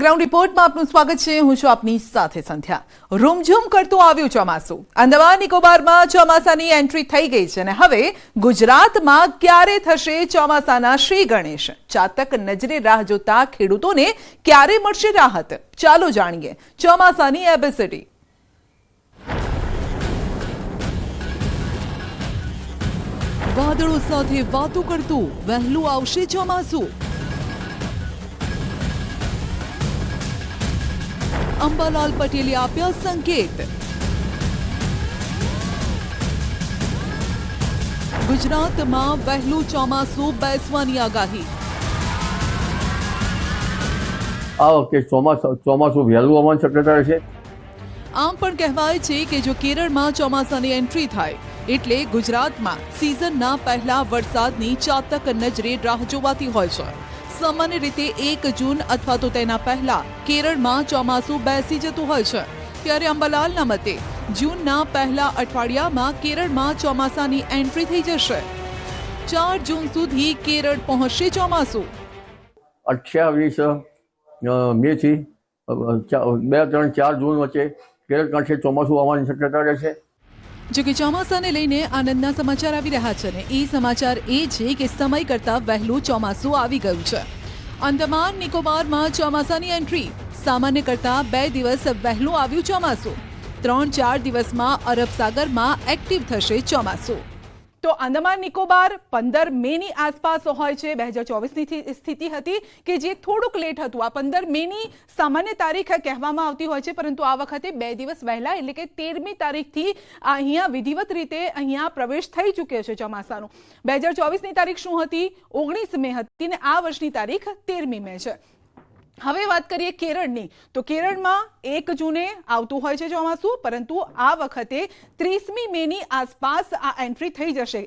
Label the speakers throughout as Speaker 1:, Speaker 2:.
Speaker 1: Ground રિપોર્ટમાં આપનું સ્વાગત છે. હું છું આપની સાથે સંધ્યા. રૂમઝૂમ કરતું આવ્યું ચોમાસું. અંદમાન નિકોબારમાં ચોમાસાની એન્ટ્રી થઈ ગઈ છે અને હવે ગુજરાતમાં ક્યારે થશે ચોમાસાના શ્રી ગણેશ? ચાતક નજરે રાહ જોતા ખેડૂતોને ક્યારે મળશે રાહત? ચાલો જાણીએ. ચોમાસાની એબિસિટી વાદળો સાથે વાતો કરતું વહેલું આવશે ચોમાસું. અંબાલાલ પટેલે આપ્યા સંકેત. ગુજરાતમાં વહેલું ચોમાસું બેસવાની આગાહી.
Speaker 2: આ વખતે ચોમાસું ચોમાસું વહેલું આવવાની શક્યતા છે.
Speaker 1: આમ પણ કહેવાય છે કે જો કેરળમાં ચોમાસાની એન્ટ્રી થાય એટલે ગુજરાતમાં સિઝનના પહેલા વરસાદની ચાતક નજરે રાહ જોવાતી હોય છે. સામાન્ય રીતે એક જૂન અથવા તો તેના પહેલા કેરળમાં ચોમાસું બેસી જતું હોય છે. ત્યારે અંબાલાલના મતે જૂનના પહેલા અઠવાડિયામાં કેરળમાં ચોમાસાની એન્ટ્રી થઈ જશે. ચાર જૂન સુધી કેરળ પહોંચશે ચોમાસું.
Speaker 2: અઠ્યાવીસ મે થી બે, ત્રણ, ચાર જૂન વચ્ચે કેરળ કાંઠે ચોમાસું આવવાની શક્યતા રહેશે.
Speaker 1: જો કે ચોમાસાને લઈને આનંદના સમાચાર આવી રહ્યા છે ને એ સમાચાર એ છે કે સમય કરતા વહેલું ચોમાસું આવી ગયું છે. અંદમાન નિકોબારમાં ચોમાસાની એન્ટ્રી. સામાન્ય કરતા બે દિવસ વહેલું આવ્યું ચોમાસું. ત્રણ ચાર દિવસમાં અરબ સાગરમાં એક્ટિવ થશે ચોમાસું. તો આંદામાન નિકોબાર પંદર મેની આસપાસ હોય છે. બે હજાર ચોવીસની સ્થિતિ હતી કે જે થોડુંક લેટ હતું. આ પંદર મેની સામાન્ય તારીખ કહેવામાં આવતી હોય છે, પરંતુ આ વખતે બે દિવસ વહેલા એટલે કે તેરમી તારીખથી અહીંયા વિધિવત રીતે અહીંયા પ્રવેશ થઈ ચૂક્યો છે ચોમાસાનો. બે હજાર ચોવીસની તારીખ શું હતી? ઓગણીસ મે હતી ને આ વર્ષની તારીખ તેરમી મે છે. હવે વાત કરીએ કેરળની. તો કેરળમાં એક જૂને આવતું હોય છે ચોમાસું, પરંતુ આ વખતે ત્રીસમી મેની આસપાસ આ એન્ટ્રી થઈ જશે.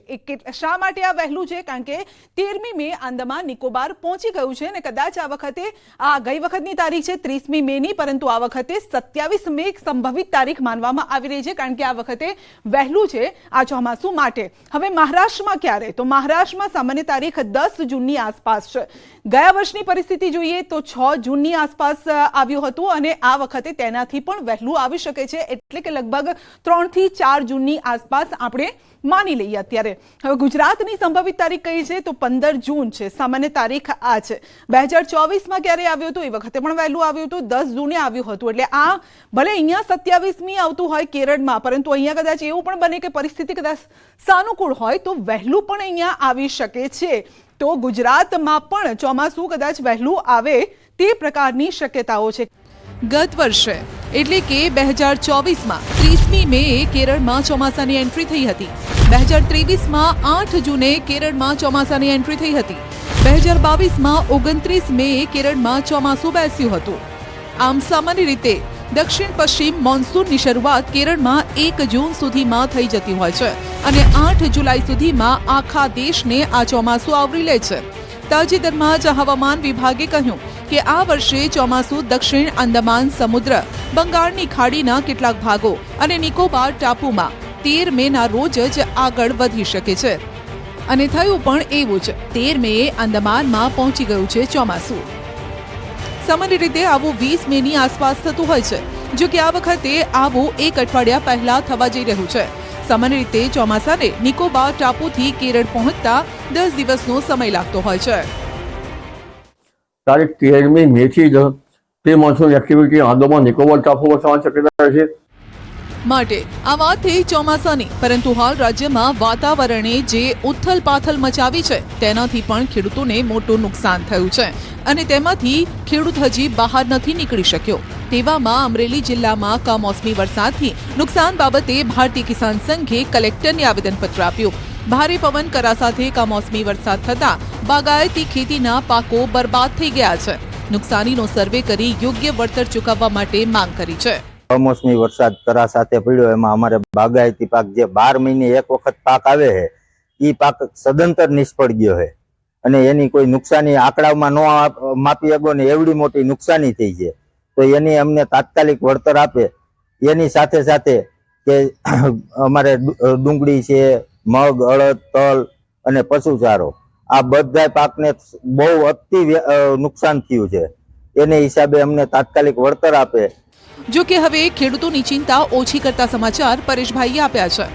Speaker 1: શા માટે આ વહેલું છે? કારણ કે તેરમી મે આંદામાન નિકોબાર પહોંચી ગયું છે અને કદાચ આ વખતે, આ ગઈ વખતની તારીખ છે ત્રીસમી મેની, પરંતુ આ વખતે સત્યાવીસ મે સંભવિત તારીખ માનવામાં આવી રહી છે કારણ કે આ વખતે વહેલું છે આ ચોમાસું માટે. હવે મહારાષ્ટ્રમાં ક્યારે? તો મહારાષ્ટ્રમાં સામાન્ય તારીખ દસ જૂનની આસપાસ છે. ગયા વર્ષની પરિસ્થિતિ જોઈએ તો છ જૂનની આસપાસ આવ્યું હતું અને આ વખતે તેનાથી પણ વહેલું આવી શકે છે. એટલે કે લગભગ ત્રણથી ચાર જૂનની આસપાસ આપણે માની લઈએ અત્યારે. હવે ગુજરાતની સંભવિત તારીખ કઈ છે? તો પંદર જૂન છે. સામાન્ય તારીખ આ છે. બે હજાર ચોવીસમાં ક્યારે આવ્યું હતું? એ વખતે પણ વહેલું આવ્યું હતું. દસ જૂને આવ્યું હતું. એટલે આ ભલે અહીંયા સત્યાવીસમી આવતું હોય કેરળમાં, પરંતુ અહીંયા કદાચ એવું પણ બને કે પરિસ્થિતિ કદાચ સાનુકૂળ હોય, તો વહેલું પણ અહીંયા આવી શકે છે. તો ગુજરાતમાં પણ ચોમાસું કદાચ વહેલું આવે તે પ્રકારની શક્યતાઓ છે. ગત વર્ષે, એટલે કે બે હજાર ચોવીસમાં, ત્રીસમી મે કેરળમાં ચોમાસાની એન્ટ્રી થઈ હતી. બે હજાર ત્રેવીસમાં આઠ જૂને કેરળમાં ચોમાસાની એન્ટ્રી થઈ હતી. બે હજાર બાવીસમાં ઓગણત્રીસ મે કેરળમાં ચોમાસું બેસ્યું હતું. આમ સામાન્ય રીતે, દક્ષિણ પશ્ચિમ મોન્સૂનની શરૂઆત કેરળમાં એક જૂન સુધીમાં થઈ જતી હોય છે અને આઠ જુલાઈ સુધીમાં આખા દેશને આ ચોમાસું આવરી લે છે. તાજેતરમાં જ હવામાન વિભાગે કહ્યું કે આ વર્ષે ચોમાસું દક્ષિણ અંદમાન સમુદ્ર, બંગાળની ખાડીના કેટલાક ભાગો અને નિકોબાર ટાપુમાં તેર મેના રોજ જ આગળ વધી શકે છે. અને થયું પણ એવું જ, તેર મે અંદમાનમાં પહોંચી ગયું છે ચોમાસું. સામાન્ય રીતે આવું વીસ મેની આસપાસ થતું હોય છે જો કે આ વખતે આવું એક અઠવાડિયા પહેલા થવા જઈ રહ્યું છે. સામાન્ય રીતે ચોમાસાને નિકોબાર ટાપુથી કેરળ પહોંચતા દસ દિવસનો સમય લાગતો હોય છે.
Speaker 2: તારીખ તેરમી મેથી તે મોન્સૂન એક્ટિવિટી આંદોમાન નિકોબાર ટાપુ પર થવાની શક્યતા રહેશે
Speaker 1: માટે આ વાત થઈ ચોમાસાની, પરંતુ હાલ રાજ્યમાં વાતાવરણે જે ઉથલ પાથલ મચાવી છે, તેનાથી પણ ખેડૂતોને મોટું નુકસાન થયું છે. અને તેમાંથી ખેડૂત હજી બહાર નથી નીકળી શક્યો. તેવામાં અમરેલી જિલ્લામાં કમોસમી વરસાદથી નુકસાન બાબતે ભારતીય કિસાન સંઘે કલેક્ટરને આવેદનપત્ર આપ્યું. ભારે પવન કરા સાથે કમોસમી વરસાદ થતા બાગાયતી ખેતીના પાકો બરબાદ થઈ ગયા છે. નુકસાનીનો સર્વે કરી યોગ્ય વળતર ચૂકવવા માટે માંગ કરી છે.
Speaker 3: કમોસમી વરસાદ કરા સાથે પડ્યો, એમાં અમારે બાગાયતી પાક જે બાર મહિને એક વખત પાક આવે છે એ પાક સદંતર નિષ્ફળ ગયો છે. અને એની કોઈ નુકસાની આંકડામાં ન માપી શકો ને એવડી મોટી નુકસાની થઈ છે. તો એની અમને તાત્કાલિક વળતર આપે. એની સાથે સાથે કે અમારે ડુંગળી છે, મગ, અડદ, તલ અને પશુચારો. આ બધા પાકને બહુ અતિ નુકસાન થયું છે. એને હિસાબે અમને તાત્કાલિક વળતર આપે.
Speaker 1: જો કે હવે ખેડૂતોની ચિંતા ઓછી કરતા સમાચાર પરેશભાઈએ આપ્યા છે.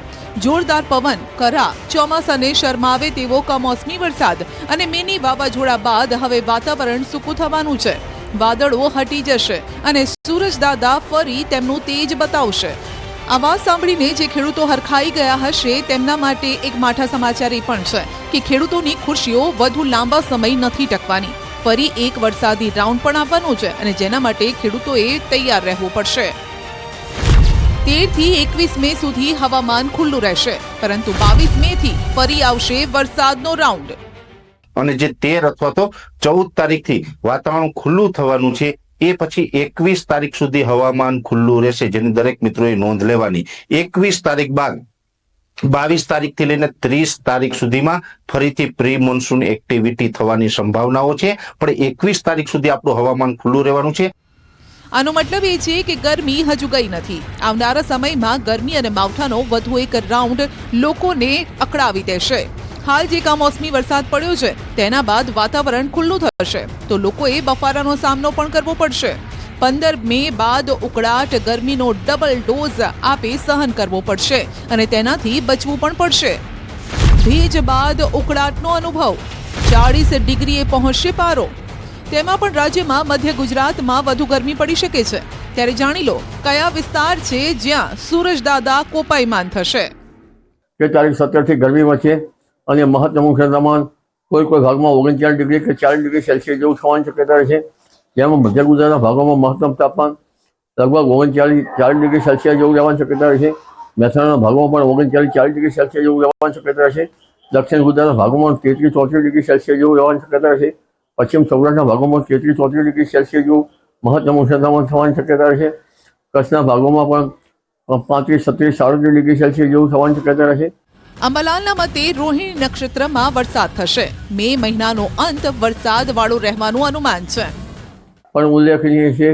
Speaker 1: જોરદાર પવન, કરા, ચોમાસાને શરમાવે તેવો કમોસમી વરસાદ અને મિની વાવાઝોડા બાદ હવે વાતાવરણ સૂકું થવાનું છે. વાદળો હટી જશે અને સૂરજદાદા ફરી તેમનું તેજ બતાવશે. આ વાત સાંભળીને જે ખેડૂતો હરખાઈ ગયા હશે તેમના માટે એક માઠા સમાચાર એ પણ છે કે ખેડૂતોની ખુશીઓ વધુ લાંબા સમય નથી ટકવાની. ફરી એક વરસાદી રાઉન્ડ પણ આવવાનો છે અને જેના માટે ખેડૂતોએ તૈયાર રહેવું પડશે. તેરથી એકવીસ મે સુધી હવામાન ખુલ્લું રહેશે, પરંતુ બાવીસ મે થી ફરી આવશે વરસાદનો રાઉન્ડ.
Speaker 4: અને જે તેર અથવા તો ચૌદ તારીખથી વાતાવરણ ખુલ્લું થવાનું છે, એ પછી એકવીસ તારીખ સુધી હવામાન ખુલ્લું રહેશે, જેની દરેક મિત્રોએ નોંધ લેવાની. એકવીસ તારીખ બાદ બાવીસ તારીખથી લઈને ત્રીસ તારીખ સુધીમાં ફરીથી પ્રી મોન્સૂન એક્ટિવિટી થવાની સંભાવનાઓ છે. પણ એકવીસ તારીખ સુધી આપણું હવામાન ખુલ્લું રહેવાનું છે.
Speaker 1: આનો મતલબ એ છે કે ગરમી હજુ ગઈ નથી. આવનારા સમયમાં ગરમી અને માવઠાનો વધુ એક રાઉન્ડ લોકોને અકળાવી દેશે. હાલ જે કમોસમી વરસાદ પડ્યો છે, તેના બાદ વાતાવરણ ખુલ્લું થશે. તો લોકોએ બફારાનો સામનો પણ કરવો પડશે. પંદર મે બાદ ઉકળાટ ગરમીનો ડબલ ડોઝ આપે સહન કરવો પડશે અને તેનાથી બચવું પણ પડશે. ભેજ બાદ ઉકળાટનો અનુભવ. ચાળીસ ડિગ્રીએ પહોંચશે પારો. તેમાં પણ રાજ્યમાં મધ્ય ગુજરાતમાં વધુ ગરમી પડી શકે છે. ત્યારે જાણી લો, કયા વિસ્તાર છે જ્યાં સૂરજદાદા કોપાયમાન થશે?
Speaker 2: કે તારીખ સત્તરથી ગરમી વધશે અને મહત્તમ તાપમાન કોઈ કોઈ ભાગમાં ઓગણચાલીસ ડિગ્રી કે ચાલીસ ડિગ્રી સેલ્સિયસ જેવું થવાની શક્યતા છે. જેમાં મધ્ય ગુજરાતના ભાગોમાં મહત્તમ તાપમાન લગભગ ઓગણચાલીસ ચાલીસ ડિગ્રી સેલ્સિયસ જેવું રહેવાની શક્યતા છે. મહેસાણાના ભાગોમાં પણ ઓગણચાલીસ ચાલીસ ડિગ્રી સેલ્સિયસ જેવું રહેવાની શક્યતા છે. દક્ષિણ ગુજરાતના ભાગોમાં તેત્રીસ ચોત્રીસ ડિગ્રી સેલ્સિયસ જેવું રહેવાની શક્યતા છે. પશ્ચિમ સૌરાષ્ટ્રના ભાગોમાં તેત્રીસ ચોત્રીસ ડિગ્રી સેલ્સિયસ જેવું મહત્તમ ઉષ્ણતામાન થવાની શક્યતા છે. કચ્છના ભાગોમાં પણ પાંત્રીસ, છત્રીસ, સાડત્રીસ ડિગ્રી સેલ્સિયસ જેવું થવાની શક્યતા છે.
Speaker 1: અંબાલાલના મતે રોહિણી નક્ષત્રમાં વરસાદ થશે. મે મહિનાનો અંત વરસાદ વાળો રહેવાનું અનુમાન છે.
Speaker 2: પણ ઉલ્લેખનીય છે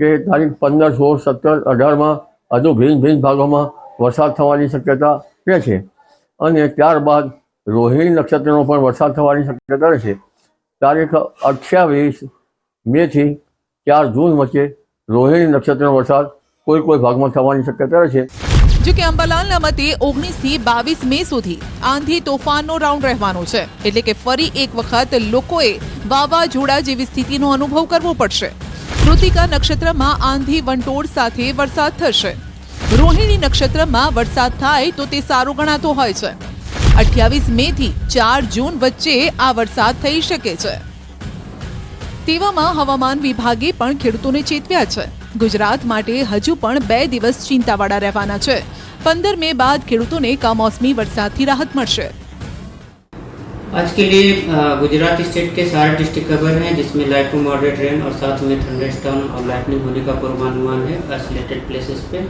Speaker 2: કે તારીખ પંદર, સોળ, સત્તર, અઢારમાં હજુ ભિન્ન ભિન્ન ભાગોમાં વરસાદ થવાની શક્યતા રહે છે. અને ત્યારબાદ રોહિણી નક્ષત્રનો પણ વરસાદ થવાની શક્યતા રહેશે તારીખ અઠ્યાવીસ મેથી ચાર જૂન વચ્ચે રોહિણી નક્ષત્રનો વરસાદ કોઈ કોઈ ભાગમાં થવાની શક્યતા રહેશે
Speaker 1: જો કે અંબાલાલના મતે ઓગણીસથી બાવીસ મે સુધી આંધી તોફાનનો રાઉન્ડ રહેવાનો છે. એટલે કે ફરી એક વખત લોકોએ વાવાઝોડા જેવી સ્થિતિનો અનુભવ કરવો પડશે. કૃતિકા નક્ષત્રમાં આંધી વંટોળ સાથે વરસાદ થશે. રોહિણી નક્ષત્રમાં વરસાદ થાય તો તે સારો ગણાતો હોય છે. અઠ્યાવીસ મે થી ચાર જૂન વચ્ચે આ વરસાદ થઈ શકે છે. તેવામાં હવામાન વિભાગે પણ ખેડૂતોને ચેતવ્યા છે. ગુજરાત માટે હજુ પણ બે દિવસ ચિંતાવાળા રહેવાના છે પંદર મે બાદ ખેડૂતોને કમોસમી વરસાદથી રાહત મળશે
Speaker 5: आज के लिए अ, गुजरात स्टेट के सारे डिस्ट्रिक्ट कवर हैं जिसमें लाइट टू मॉडरेट रेन और साथ में थंडरस्टॉर्म और लाइटनिंग होने का पूर्वानुमान है आइसोलेटेड प्लेसेस पे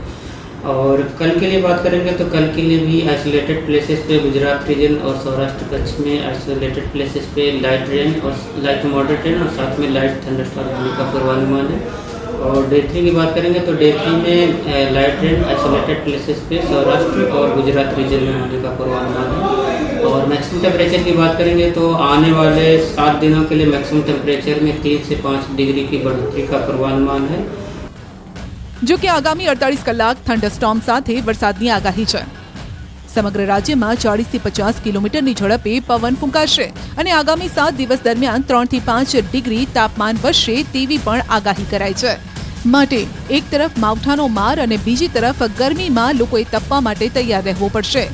Speaker 5: और कल के लिए बात करेंगे तो कल के लिए भी आइसोलेटेड प्लेसेस पे गुजरात रीजन और सौराष्ट्र कच्छ में आइसोलेटेड प्लेसेस पे लाइट रेन और लाइट टू मॉडरेट रेन और साथ में लाइट थंडरस्टॉर्म होने का पूर्वानुमान है और डे थ्री की बात करेंगे तो डे थ्री में अ, लाइट रेन आइसोलेटेड प्लेसेस पे सौराष्ट्र और गुजरात रीजन में होने का पूर्वानुमान है और मैक्सिमम टेम्परेचर की बात करेंगे तो आने वाले सात दिनों के लिए मैक्सिमम टेम्परेचर में तीन से पाँच डिग्री की बढ़ोतरी का पूर्वानुमान है
Speaker 1: જો કે આગામી અડતાલીસ કલાક થંડરસ્ટોર્મ સાથે વરસાદની આગાહી છે સમગ્ર રાજ્યમાં ચાળીસથી પચાસ કિલોમીટરની ઝડપે પવન ફૂંકાશે અને આગામી સાત દિવસ દરમિયાન ત્રણથી પાંચ ડિગ્રી તાપમાન વધશે તેવી પણ આગાહી કરાઈ છે માટે એક તરફ માવઠાનો માર અને બીજી તરફ ગરમીમાં લોકોએ તપવા માટે તૈયાર રહેવું પડશે.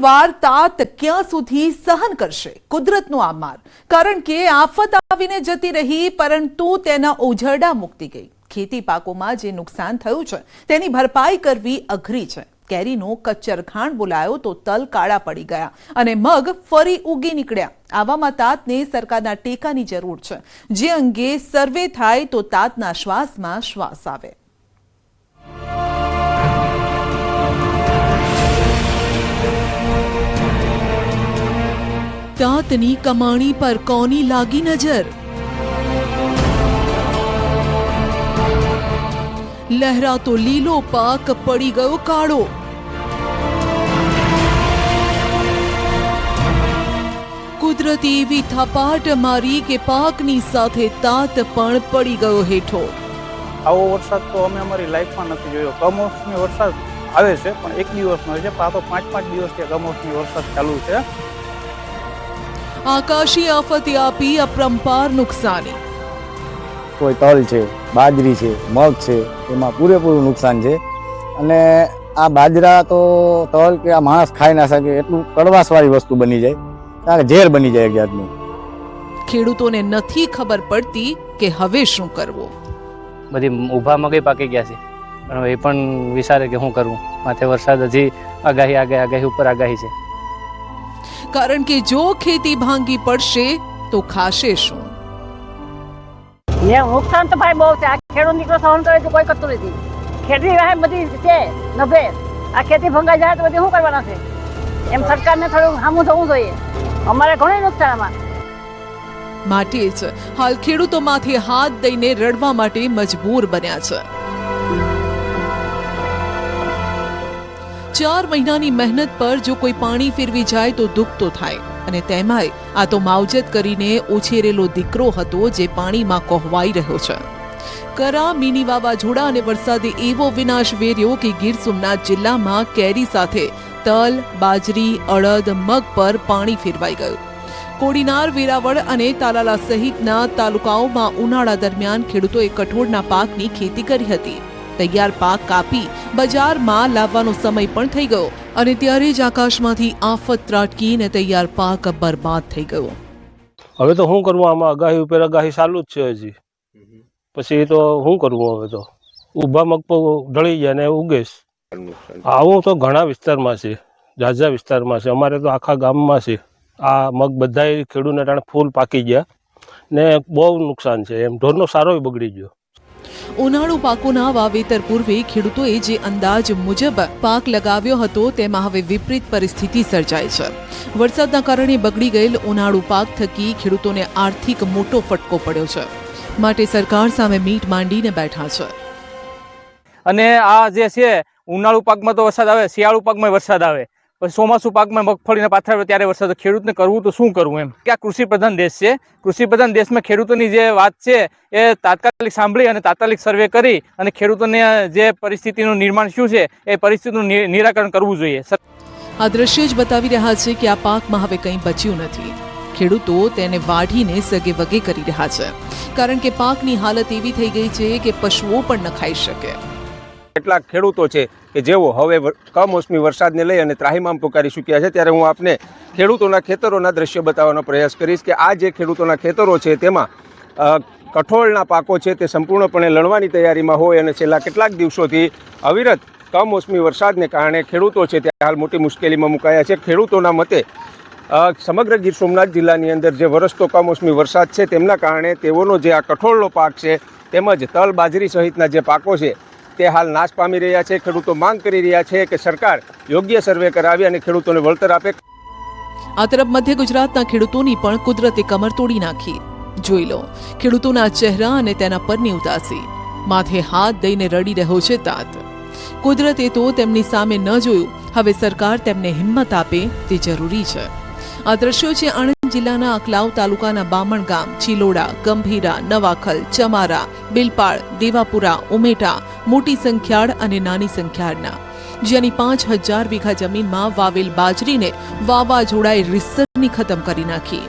Speaker 1: વાર તાત ક્યાં સુધી સહન કરશે? કુદરતનો આ માર. કારણ કે આફત આવીને જતી રહી, પરંતુ તેના ઓઝરડા મુકતી ગઈ. ખેતી પાકોમાં જે નુકસાન થયું છે, તેની ભરપાઈ કરવી અઘરી છે. કેરીનો કચ્છરખાણ બોલાયો તો તલ કાળા પડી ગયા અને મગ ફરી ઉગી નીકળ્યા. આવામાં તાતને સરકારના ટેકાની જરૂર છે. જે અંગે સર્વે થાય તો તાતના શ્વાસમાં શ્વાસ આવે. તાતની કમાણી પર કોની લાગી નજર? લહેરાતો લીલો પાક પડી ગયો કાળો. કુદરતી એવી થપાટ મારી કે પાકની સાથે તાત પણ પડી ગયો હેઠો.
Speaker 6: આવો વરસાદ તો અમે અમારી લાઈફમાં નથી જોયો. કમોસમી વરસાદ આવે છે પણ એક દિવસનો છે. આ તો પાંચ પાંચ દિવસથી કમોસમી વરસાદ ચાલુ છે.
Speaker 1: આકાશી આફતે આપી અપરંપાર નુકસાની.
Speaker 7: કોઈ તલ છે બાજરી છે મગ છે એમાં પૂરેપૂરું નુકસાન છે. અને આ બાજરા તો તલ કે આ માણસ ખાઈ ના શકે એટલું કડવાશવાળી વસ્તુ બની જાય. કે ઝેર બની જાય એક જાતનું.
Speaker 1: ખેડૂતોને નથી ખબર પડતી કે હવે શું કરવું.
Speaker 8: બધી ઊભા મગઈ પાકી ગયા છે. પણ એ પણ વિચારે કે શું કરવું માથે વરસાદ હજી આગાહી આગાહી આગાહી ઉપર આગાહી છે.
Speaker 1: કારણ કે જો ખેતી ભાંગી પડશે તો ખાશે શું?
Speaker 9: ને નુકસાન તો ભાઈ બહુ છે. આ ખેડૂત નીકળો સહન કરે તો કોઈ કરતું નથી. ખેતી વાહે બધી છે નભે આ ખેતી ભંગાઈ જાય તો બધી શું કરવાના છે? એમ સરકારને થોડું સામું થવું જોઈએ. અમારે ઘણું નુકસાન આમાં
Speaker 1: માટે જ. હાલ ખેડૂતો હાથ દઈને રડવા માટે મજબૂર બન્યા છે. ચાર મહિનાની મહેનત પર જો કોઈ પાણી ફેરવી જાય તો દુઃખ તો થાય. અને તેમાંય આ તો માવજત કરીને ઉછેરેલો દીકરો હતો જે પાણીમાં કોહવાઈ રહ્યો છે. કરા, મિની વાવાઝોડા અને વરસાદે એવો વિનાશ વેર્યો કે ગીર સોમનાથ જિલ્લામાં કેરી સાથે તલ બાજરી અડદ મગ પર પાણી ફેરવાઈ ગયું. કોડીનાર વેરાવળ અને તાલાલા સહિતના તાલુકાઓમાં ઉનાળા દરમિયાન ખેડૂતોએ કઠોળના પાકની ખેતી કરી હતી. તૈયાર પાક કાપી બજારમાં લાવવાનો સમય પણ થઈ ગયો અને ત્યારે જ આકાશમાંથી આફત ત્રાટકીને તૈયાર પાક બરબાદ થઈ ગયો.
Speaker 10: હવે તો શું કરવું આમાં આગાહી ઉપર આગાહી ચાલુ જ છે હજી. પછી તો શું કરવું હવે તો? ઊભા મગ ઢળી જાય ને ઉગેશ. આવું તો ઘણા વિસ્તારમાં છે ઝાઝા વિસ્તારમાં છે. અમારે તો આખા ગામમાં છે. આ મગ બધા ખેડૂતને ટાણે ફૂલ પાકી ગયા ને બહુ નુકસાન છે. એમ ઢોરનો સારો બગડી ગયો.
Speaker 1: ઉનાળુ પાકોના વાવેતર પૂર્વે ખેડૂતોએ જે અંદાજ મુજબ પાક લગાવ્યો હતો તેમાં હવે વિપરીત પરિસ્થિતિ સર્જાય છે. વરસાદના કારણે બગડી ગયેલ ઉનાળુ પાક થકી ખેડૂતોને આર્થિક મોટો ફટકો પડ્યો છે. માટે સરકાર સામે મીટ માંડીને બેઠા છે.
Speaker 8: અને આ જે છે ઉનાળુ પાકમાં તો વરસાદ આવે, શિયાળુ પાકમાં વરસાદ આવે. પછી ચોમાસુ પાકમાં મગફળીને પાથરા ત્યારે વરસાદ. ખેડૂતને કરવું તો શું કરવું એમ? કે આ કૃષિ પ્રધાન દેશ છે. કૃષિ પ્રધાન દેશમાં ખેડૂતોની જે વાત છે એ તાત્કાલિક સાંભળી અને તાત્કાલિક સર્વે કરી અને ખેડૂતોને જે પરિસ્થિતિનું નિર્માણ શું છે એ પરિસ્થિતિનું નિરાકરણ કરવું જોઈએ.
Speaker 1: આ દ્રશ્ય જ બતાવી રહ્યા છે કે આ પાકમાં હવે કંઈ બચ્યું નથી. ખેડૂતો તેને વાઢીને સગે વગે કરી રહ્યા છે. કારણ કે પાકની હાલત એવી થઈ ગઈ છે કે પશુઓ પણ ન ખાઈ શકે.
Speaker 11: કેટલાક ખેડૂતો છે કે જેઓ હવે કમોસમી વરસાદને લઈ અને ત્રાહીમામ પુકારી ચૂક્યા છે, ત્યારે હું આપને ખેડૂતોના ખેતરોના દ્રશ્ય બતાવવાનો પ્રયાસ કરીશ કે આ જે ખેડૂતોના ખેતરો છે તેમાં કઠોળના પાકો છે તે સંપૂર્ણપણે લણવાની તૈયારીમાં હોય અને છેલ્લા કેટલાક દિવસોથી અવિરત કમોસમી વરસાદને કારણે ખેડૂતો છે તે હાલ મોટી મુશ્કેલીમાં મુકાયા છે. ખેડૂતોના મતે સમગ્ર ગીર સોમનાથ જિલ્લાની અંદર જે વરસતો કમોસમી વરસાદ છે, તેમના કારણે તેઓનો જે આ કઠોળનો પાક છે તેમજ તલ બાજરી સહિતના જે પાકો છે તે હાલ નાશ પામી રહ્યા છે. ખેડૂતો માંગ કરી રહ્યા છે કે સરકાર યોગ્ય સર્વે કરાવી અને ખેડૂતોને વળતર આપે.
Speaker 1: આ તરફ મધ્ય ગુજરાતના ખેડૂતોની પણ કુદરતે કમર તોડી નાખી. જોઈ લો, ખેડૂતોના ચહેરા અને તેના પરની ઉદાસી. માથે હાથ દઈને રડી રહ્યો છે તાત કુદરતે તો તેમની સામે ન જોયું. હવે સરકાર તેમને હિંમત આપે, તે જરૂરી છે. આ દ્રશ્યો છે જિલ્લાના અકલાવ તાલુકાના બામણ ચિલોડા, ગંભીરા, નવાખલ, ચમારા બિલપાળ દેવાપુરા, ઉમેટા, મોટી સંખ્યાળ અને નાની સંખ્યાળના. જેની પાંચ હજાર વીઘા જમીનમાં વાવેલ બાજરીને વાવાઝોડાએ રીસરની ખતમ કરી નાખી.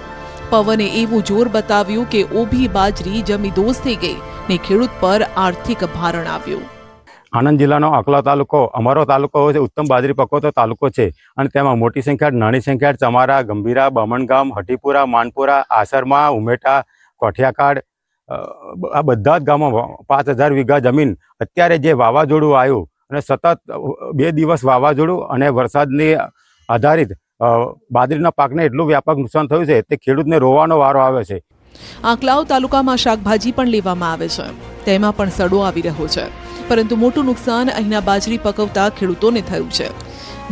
Speaker 1: પવને એવું જોર બતાવ્યું કે ઊભી બાજરી જમી દોષ થઈ ગઈ ને ખેડૂત પર આર્થિક ભારણ આવ્યું.
Speaker 12: આણંદ જિલ્લાનો આકલા તાલુકો, અમારો તાલુકો છે, ઉત્તમ બાજરી પકવતો તાલુકો છે. અને તેમાં મોટી સંખ્યા નાની સંખ્યા ચમારા, ગંભીરા, બમણગામ, હટીપુરા, માનપુરા, આસરમા ઉમેટા કોઠિયાકાડ આ બધા જ ગામો પાંચ હજાર વીઘા જમીન અત્યારે જે વાવાઝોડું આવ્યું અને સતત બે દિવસ વાવાઝોડું અને વરસાદની આધારિત બાજરીના પાકને એટલું વ્યાપક નુકસાન થયું છે તે ખેડૂતને રોવાનો વારો આવે છે.
Speaker 1: આંકલાવ તાલુકામાં શાકભાજી પણ લેવામાં આવે છે. તેમાં પણ સડો આવી રહ્યો છે. પરંતુ મોટું નુકસાન અહીંના બાજરી પકવતા ખેડૂતોને થયું છે.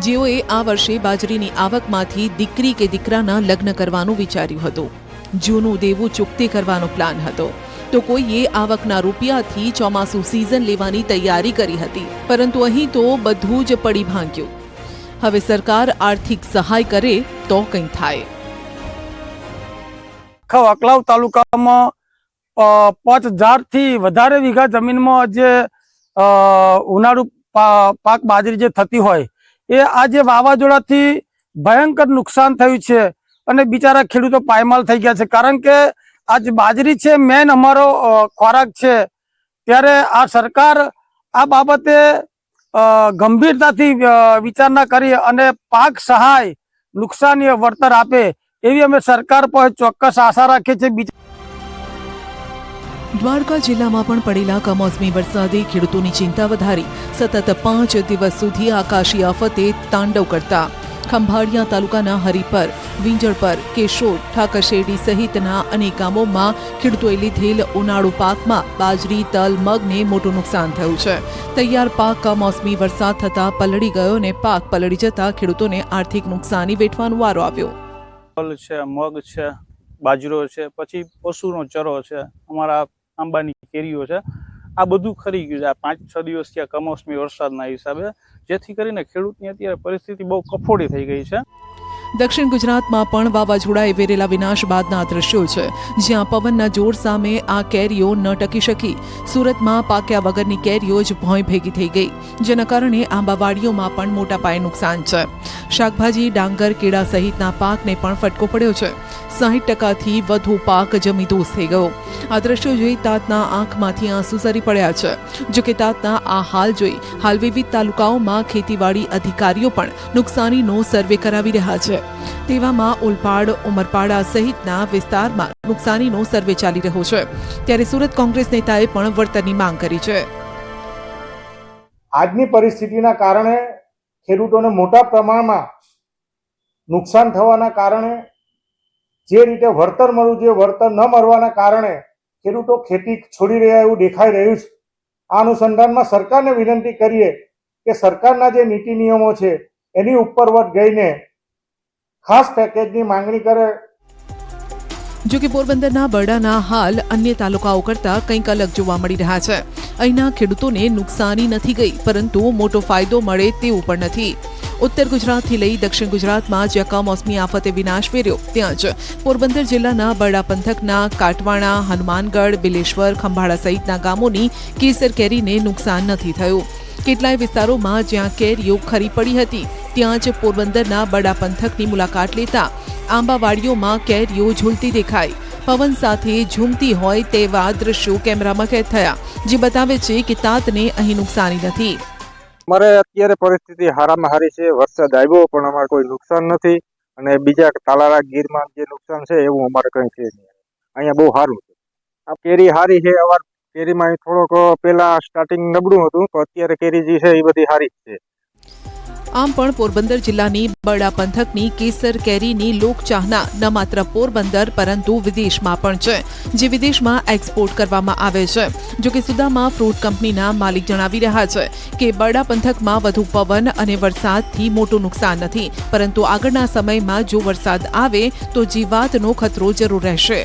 Speaker 1: જેઓએ આ વર્ષે બાજરીની આવકમાંથી દીકરી કે દીકરાના લગ્ન કરવાનું વિચાર્યું હતું. જૂનું દેવું ચૂકતી કરવાનો પ્લાન હતો. તો કોઈએ આવકના રૂપિયાથી ચોમાસું સિઝન લેવાની તૈયારી કરી હતી. પરંતુ અહીં તો બધું જ પડી ભાંગ્યું. હવે સરકાર આર્થિક સહાય કરે તો કંઈ થાય.
Speaker 10: આખા વાકલાવ તાલુકામાં પાંચ હજારથી વધારે વીઘા જમીનમાં જે ઉનાળુ પાક બાજરી જે થતી હોય, એ આ જે વાવાઝોડાથી ભયંકર નુકસાન થયું છે અને બિચારા ખેડૂતો પાયમાલ થઈ ગયા છે. કારણ કે આ જે બાજરી છે, મેન અમારો ખોરાક છે. ત્યારે આ સરકાર આ બાબતે ગંભીરતાથી વિચારણા કરી અને પાક સહાય નુકસાની વળતર આપે એવી અમે સરકાર પર ચોક્કસ આશા રાખીએ છીએ.
Speaker 1: દ્વારકા જિલ્લામાં પણ પડેલા કમોસમી વરસાદે ખેડૂતોની ચિંતા વધારી. સતત પાંચ દિવસ સુધી આકાશી આફતે તાંડવ કરતા. ખંભાળિયા તાલુકાના હરિપર, વિંજળપર કેશોર ઠાકરશેરડી સહિતના અનેક ગામોમાં ખેડૂતોએ લીધેલ ઉનાળુ પાકમાં બાજરી, તલ, મગને મોટું નુકસાન થયું છે. તૈયાર પાક કમોસમી વરસાદ થતાં પલળી ગયો અને પાક પલળી જતા ખેડૂતોને આર્થિક નુકસાની વેઠવાનો વારો આવ્યો.
Speaker 6: તલ છે, મગ છે, બાજરો છે, પછી પશુનો ચરો છે. અમારા આંબાની કેરીઓ છે. આ બધું ખરી ગયું છે. આ પાંચ છ દિવસ થયા કમોસમી વરસાદના હિસાબે, જેથી કરીને ખેડૂતની અત્યારે પરિસ્થિતિ બહુ કફોડી થઈ ગઈ છે.
Speaker 1: દક્ષિણ ગુજરાતમાં પણ વાવાઝોડાએ વેરેલા વિનાશ બાદના દ્રશ્યો છે. જ્યાં પવનના જોર સામે આ કેરીઓ ન ટકી શકી. સુરતમાં પાક્યા વગરની કેરીઓ જ ભોંય ભેગી થઈ ગઈ. જેના કારણે આંબાવાડીઓમાં પણ મોટા પાયે નુકસાન છે. શાકભાજી, ડાંગર, કેળા સહિતના પાકને પણ ફટકો પડ્યો છે. સાહીઠ ટકાથી વધુ પાક જમીદોસ થઈ ગયો. આ દ્રશ્યો જોઈ તાતના આંખમાંથી આંસુ સરી પડ્યા છે. જોકે તાતના આ હાલ જોઈ, હાલ વિવિધ તાલુકાઓમાં ખેતીવાડી અધિકારીઓ પણ નુકસાનીનો સર્વે કરાવી રહ્યા છે. તેવામાં ઓલપાડ ઉમરપાડા સહિતના વિસ્તારમાં નુકસાનીનો સર્વે ચાલી રહ્યો છે. ત્યારે સુરત કોંગ્રેસ નેતાએ પણ વળતરની માંગ કરી છે.
Speaker 13: આજની પરિસ્થિતિના કારણે ખેડૂતોને મોટા પ્રમાણમાં નુકસાન થવાના કારણે જે રીતે વળતર મળવું જોઈએ, વળતર ન મળવાના કારણે ખેડૂતો ખેતી છોડી રહ્યા એવું દેખાઈ રહ્યું છે. આ અનુસંધાનમાં સરકારને વિનંતી કરીએ કે સરકારના જે નીતિ નિયમો છે, એની ઉપર વટ ગઈને ખાસ પેકેજની માંગણી કરે.
Speaker 1: જો કે પોરબંદરના બરડાના હાલ અન્ય તાલુકાઓ કરતાં કંઈક અલગ જોવા મળી રહ્યા છે. અહીંના ખેડૂતોને નુકસાની નથી ગઈ, પરંતુ મોટો ફાયદો મળે તેવું પણ નથી. ઉત્તર ગુજરાતથી લઈ દક્ષિણ ગુજરાતમાં જ્યાં કમોસમી આફતે વિનાશ વેર્યો, ત્યાં જ પોરબંદર જિલ્લાના બરડા પંથકના કાટવાણા, હનુમાનગઢ, બિલેશ્વર, ખંભાળા સહિતના ગામોની કેસર કેરીને નુકસાન નથી થયું. કેટલાય વિસ્તારોમાં જ્યાં કેરીઓ ખરી પડી હતી ત્યાં જ પોરબંદરના બડા પંથકની મુલાકાત લેતા આંબાવાડીઓમાં કેરીઓ ઝૂલતી દેખાઈ. પવન સાથે ઝૂમતી હોય તેવા દ્રશ્યો કેમેરામાં કેદ થયા, જે બતાવે છે કે તાતને અહીં નુકસાની નથી.
Speaker 11: અમારે અત્યારે પરિસ્થિતિ હારામાં હારી છે. વરસાદ આવ્યો, પણ અમારે કોઈ નુકસાન નથી. અને બીજા તાલારા ગીરમાં જે નુકસાન છે, એવું અમારે કંઈ છે નહીં. અહીંયા બહુ સારું છે. આ કેરી હારી છે. અવાર કેરીમાં થોડોક પેલા સ્ટાર્ટિંગ નબળું હતું તો અત્યારે કેરી જે છે, એ બધી સારી જ છે.
Speaker 1: આમ પણ પોરબંદર જિલ્લાની બરડા પંથકની કેસર કેરીની લોકચાહના ન માત્ર પોરબંદર, પરંતુ વિદેશમાં પણ છે, જે વિદેશમાં એક્સપોર્ટ કરવામાં આવે છે. જો કે સુદામા ફ્રૂટ કંપનીના માલિક જણાવી રહ્યા છે કે બરડા પંથકમાં વધુ પવન અને વરસાદથી મોટું નુકસાન નથી, પરંતુ આગળના સમયમાં જો વરસાદ આવે તો જીવાતનો ખતરો જરૂર રહેશે.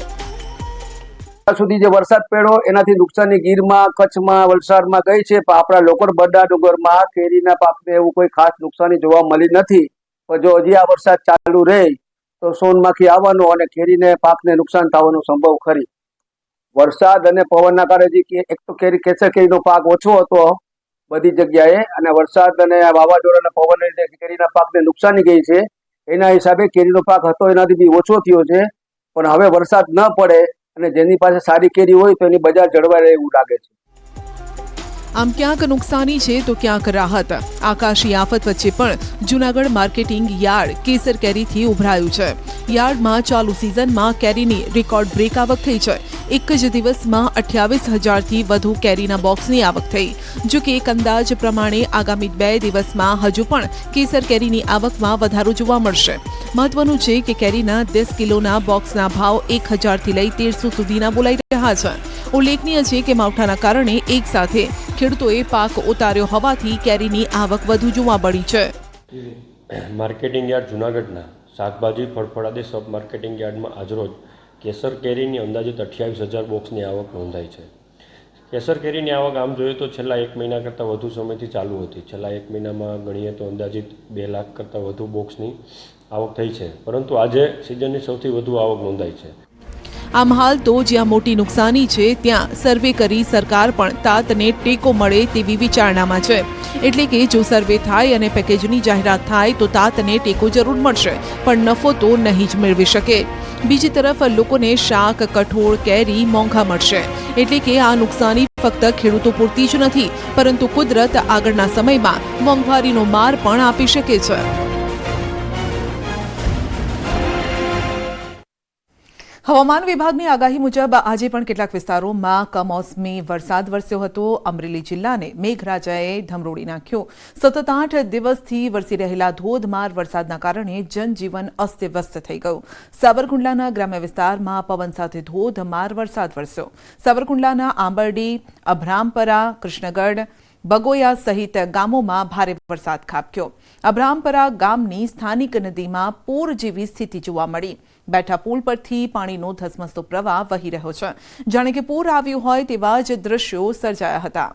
Speaker 14: સુધી જે વરસાદ પડ્યો, એનાથી નુકસાની ગીરમાં, કચ્છમાં, વલસાડમાં ગઈ છે. પણ આપણા લોકલ બરડા ડુંગરમાં કેરીના પાકને એવું કોઈ ખાસ નુકસાની જોવા મળી નથી. પણ જો હજી આ વરસાદ ચાલુ રહે, તો સોનમાંથી આવવાનો અને કેરીને પાકને નુકસાન થવાનો સંભવ ખરી. વરસાદ અને પવનના કારણે જે એક તો કેરી કેસર કેરીનો પાક ઓછો હતો બધી જગ્યાએ, અને વરસાદ અને વાવાઝોડા અને પવનને લીધે કેરીના પાકને નુકસાની ગઈ છે. એના હિસાબે કેરીનો પાક હતો, એનાથી બી ઓછો થયો છે. પણ હવે વરસાદ ન પડે અને જેની પાસે સારી કેરી હોય તો એની બજાર જળવાઈ રહે એવું લાગે છે.
Speaker 1: આમ ક્યાંક નુકસાની છે તો ક્યાંક રાહત. આકાશી આફત વચ્ચે પણ જૂનાગઢ માર્કેટિંગ યાર્ડ કેસર કેરીથી ઉભરાયું છે. યાર્ડમાં ચાલુ સિઝનમાં કેરીની રેકોર્ડ બ્રેક આવક થઈ છે. એક જ દિવસમાં અઠ્યાવીસ હજારથી વધુ કેરીના બોક્સની આવક થઈ. જો કે એક અંદાજ પ્રમાણે આગામી બે દિવસમાં હજુ પણ કેસર કેરીની આવકમાં વધારો જોવા મળશે. મહત્વનું છે કે કેરીના દસ કિલોના બોક્સના ભાવ એક હજારથી લઈ તેરસો સુધીના બોલાઈ રહ્યા છે. ઉલ્લેખનીય છે કે માવઠાના કારણે એક સાથે ખેડૂતોએ પાક ઉતાર્યો હોવાથી કેરીની આવક વધુ જોવા મળી છે.
Speaker 15: માર્કેટિંગ યાર્ડ જુનાગઢના શાકભાજી, ફળફળાદે સબ માર્કેટિંગ યાર્ડમાં આજરોજ કેસર કેરીની અંદાજિત અઠ્યાવીસ હજાર બોક્સની આવક નોંધાઈ છે. કેસર કેરીની આવક આમ જોઈએ તો છેલ્લા એક મહિના કરતાં વધુ સમયથી ચાલુ હતી. છેલ્લા એક મહિનામાં ગણીએ તો અંદાજિત બે લાખ કરતાં વધુ બોક્સની આવક થઈ છે. પરંતુ આજે સિઝનની સૌથી વધુ આવક નોંધાઈ છે.
Speaker 1: આમ હાલ તો જ્યાં મોટી નુકસાની છે, ત્યાં સર્વે કરી સરકાર પણ તાતને ટેકો મળે તેવી વિચારણામાં છે. એટલે કે જો સર્વે થાય અને પેકેજની જાહેરાત થાય, તો તાતને ટેકો જરૂર મળશે, પણ નફો તો નહીં જ મેળવી શકે. બીજી તરફ લોકોને શાક, કઠોળ, કેરી મોંઘા મળશે. એટલે કે આ નુકસાની ફક્ત ખેડૂતો પૂરતી જ નથી, પરંતુ કુદરત આગળના સમયમાં મોંઘવારીનો માર પણ આપી શકે છે. હવામાન વિભાગની આગાહી મુજબ આજે પણ કેટલાક વિસ્તારોમાં કમોસમી વરસાદ વરસ્યો હતો. અમરેલી જિલ્લાને મેઘરાજાએ ધમરોડી નાખ્યો. સતત આઠ દિવસથી વરસી રહેલા ધોધમાર વરસાદના કારણે જનજીવન અસ્તવ્યસ્ત થઈ ગયું. સાવરકુંડલાના ગ્રામ્ય વિસ્તારમાં પવન સાથે ધોધમાર વરસાદ વરસ્યો. સાવરકુંડલાના આંબરડી, અભરામપરા, કૃષ્ણગઢ, બગોયા સહિત ગામોમાં ભારે વરસાદ ખાબક્યો. અભરામપરા ગામની સ્થાનિક નદીમાં પૂર જેવી સ્થિતિ જોવા મળી. બેઠા પુલ પરથી પાણીનો ધસમસતો પ્રવાહ વહી રહ્યો છે. જાણે કે પૂર આવ્યું હોય તેવા જ દ્રશ્યો સર્જાયા હતા.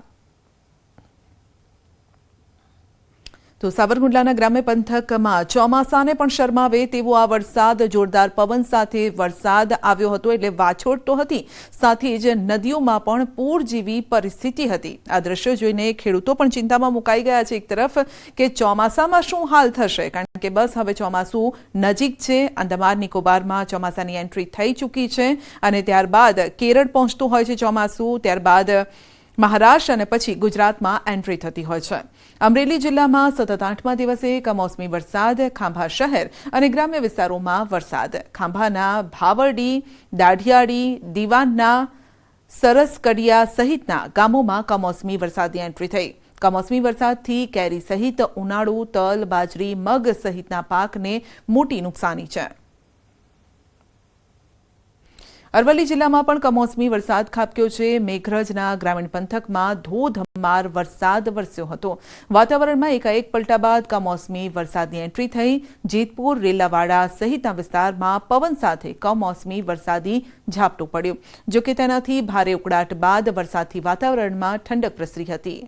Speaker 1: તો સાવરકુંડલાના ગ્રામ્ય પંથકમાં ચોમાસાને પણ શરમાવે તેવો આ વરસાદ. જોરદાર પવન સાથે વરસાદ આવ્યો હતો એટલે વાછોડ તો હતી. સાથે જ નદીઓમાં પણ પૂર જેવી પરિસ્થિતિ હતી. આ દ્રશ્યો જોઈને ખેડૂતો પણ ચિંતામાં મુકાઈ ગયા છે એક તરફ કે ચોમાસામાં શું હાલ થશે? કારણ કે બસ હવે ચોમાસું નજીક છે. અંદમાન નિકોબારમાં ચોમાસાની એન્ટ્રી થઈ ચૂકી છે અને ત્યારબાદ કેરળ પહોંચતું હોય છે ચોમાસું. ત્યારબાદ મહારાષ્ટ્ર અને પછી ગુજરાતમાં એન્ટ્રી થતી હોય છે. અમરેલી જિલ્લામાં સતત આઠમા દિવસે કમોસમી વરસાદ, ખાંભા શહેર અને ગ્રામ્ય વિસ્તારોમાં વરસાદ. ખાંભાના ભાવરડી, દાઢિયાળી, દીવાનના, સરસકડિયા સહિતના ગામોમાં કમોસમી વરસાદની એન્ટ્રી થઈ. કમોસમી વરસાદથી કેરી સહિત ઉનાળુ, તલ, બાજરી, મગ સહિતના પાકને મોટી નુકસાની છે. અરવલ્લી જિલ્લામાં પણ કમોસમી વરસાદ ખાબક્યો છે. મેઘરજના ગ્રામીણ પંથકમાં ધોધમાર વરસાદ વરસ્યો હતો. વાતાવરણમાં એકાએક પલટા બાદ કમોસમી વરસાદની એન્ટ્રી થઈ. જેતપુર, રેલાવાડા સહિતના વિસ્તારમાં પવન સાથે કમોસમી વરસાદી ઝાપટું પડ્યું. જોકે તેનાથી ભારે ઉકળાટ બાદ વરસાદથી વાતાવરણમાં ઠંડક પ્રસરી હતી.